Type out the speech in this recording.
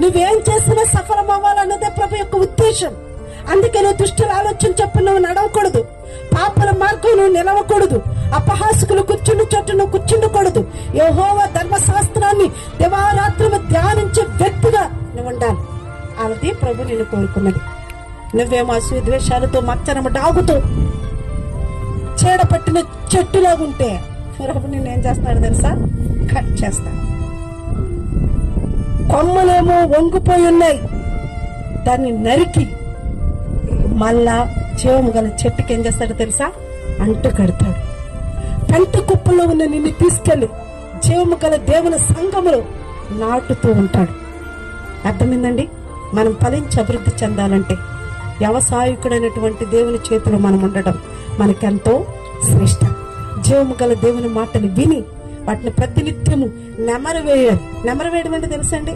నువ్వేం చేసినా సఫలం అవ్వాలన్నదే ప్రభు యొక్క ఉద్దేశం. అందుకే నువ్వు దుష్టుల ఆలోచన చెప్పు నువ్వు నడవకూడదు. పాపల మార్గం నువ్వు నిలవకూడదు. అపహాసుకులు కూర్చుండు చోటు నువ్వు కూర్చుండకూడదు. యహోవ ధర్మశాస్త్రాన్ని దివారాత్రులు ధ్యానించే వ్యక్తిగా నువ్వు ఉండాలి. అది ప్రభు నిన్ను కోరుకున్నది. నువ్వేమో అసూద్వేషాలతో మచ్చనము డాగుతూ చీడ పట్టిన చెట్టులాగుంటే ప్రభు నేను ఏం చేస్తాడు తెలుసా? కట్ చేస్తాను కొమ్మలేమో వంగిపోయి ఉన్నాయి. దాన్ని నరికి మళ్ళా జీవము గల చెట్టుకి ఏం చేస్తాడో తెలుసా? అంటు కడతాడు. పెంట కుప్పలో ఉన్న నిన్ను తీసుకెళ్ళి. జీవము గల దేవుని సంఘములో నాటుతూ ఉంటాడు. అర్థమైందండి? మనం ఫలించి అభివృద్ధి చెందాలంటే వ్యవసాయకుడైనటువంటి దేవుని చేతిలో మనం ఉండడం మనకెంతో శ్రేష్టం జీవము గల దేవుని మాటలు విని వాటిని ప్రతినిత్యము నెమరు వేయాలి నెమరు వేయడం అంటే తెలుసండి